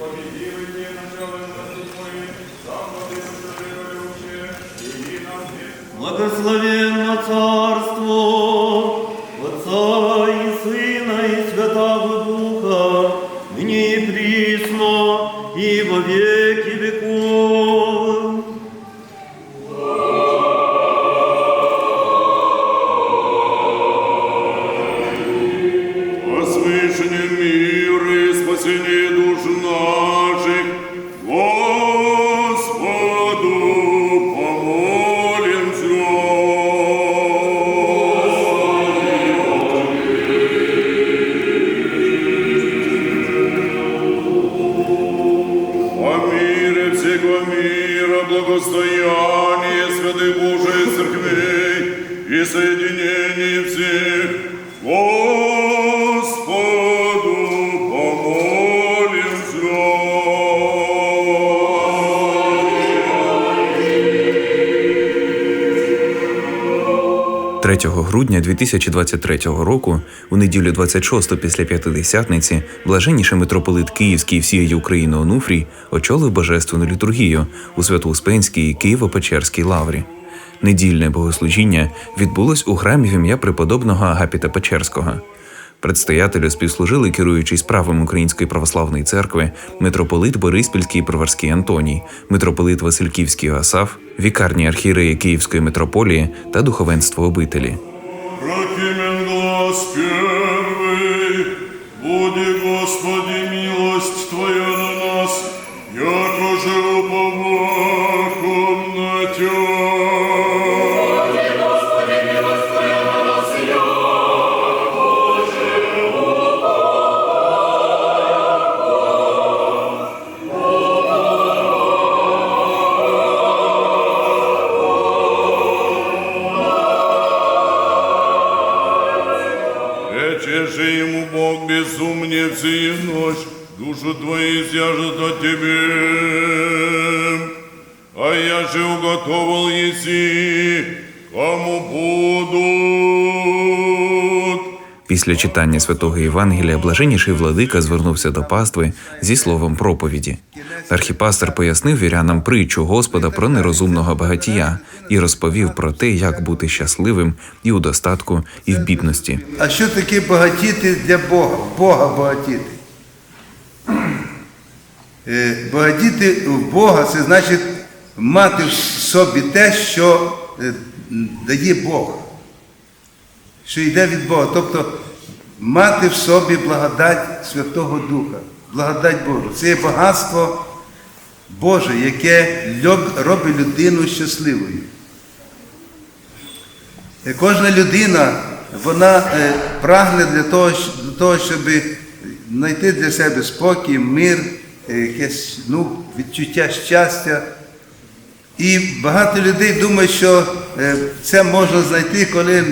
победивый те начало наступной, сам владыка живущее, и нам век Благословенно царство наших, Господу помолимся. 'О мире всего мира, благостояние святых Божией церквей и соединении всех, Господу 3 грудня 2023 року, у неділю 26 після П'ятидесятниці, блаженніший митрополит Київський і всієї України Онуфрій очолив божественну літургію у Свято-Успенській Києво-Печерській лаврі. Недільне богослужіння відбулось у храмі в ім'я преподобного Агапіта Печерського. Предстоятелю співслужили керуючий справами Української православної церкви, митрополит Бориспільський Проварський Антоній, митрополит Васильківський Асав, вікарні архіреї Київської митрополії та духовенство обителі. Господи, милость Твоя на Рече же ему Бог безумнее всю ночь, душу твою изяжет от тебе. А я же уготовал еси, кому будут. Після читання святого Євангелія блаженніший владика звернувся до пастви зі словом проповіді. Архіпастер пояснив вірянам притчу Господа про нерозумного багатія і розповів про те, як бути щасливим і у достатку, і в бідності. А що таке багатіти для Бога? Бога багатіти. Е, Багатіти в Бога це значить мати в собі те, що е, дає Бог, що йде від Бога. Тобто мати в собі благодать Святого Духа, благодать Божу. Це є багатство Боже, яке робить людину щасливою. Е, Кожна людина вона е, прагне для того, для того, щоб знайти для себе спокій, мир, е, якесь ну, відчуття щастя. І багато людей думають, що е, це можна знайти, коли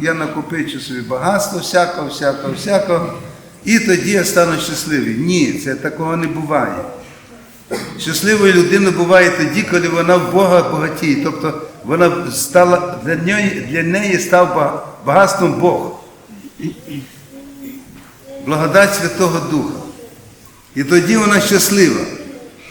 я накопичу собі багатство, всякого, всякого, всякого, і тоді я стану щасливий. Ні, це такого не буває. Щасливою людиною буває тоді, коли вона в Бога багатіє. Тобто вона стала для неї, для неї став багатством Бог. Благодать Святого Духа. І тоді вона щаслива,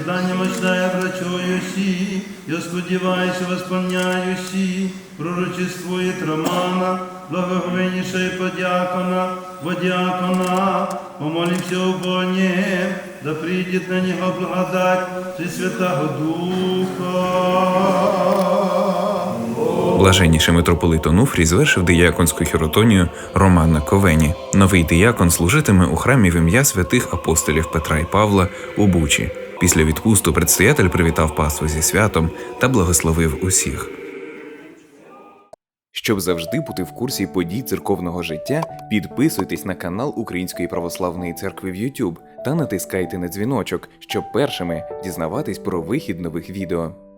Всегда немощная врачующий, и сподівайся восполняющий, пророчествует Романа благоговейніший подякона, водякона, помолимся у Боні, да прийдет на нього благодать Святого Духа. Блаженніший митрополит Онуфрій звершив дияконську хіротонію Роман на Ковені. Новий диякон служитиме у храмі в ім'я святих апостолів Петра і Павла у Бучі. Після відпусту предстоятель привітав паству зі святом та благословив усіх. Щоб завжди бути в курсі подій церковного життя, підписуйтесь на канал Української православної церкви в YouTube та натискайте на дзвіночок, щоб першими дізнаватись про вихід нових відео.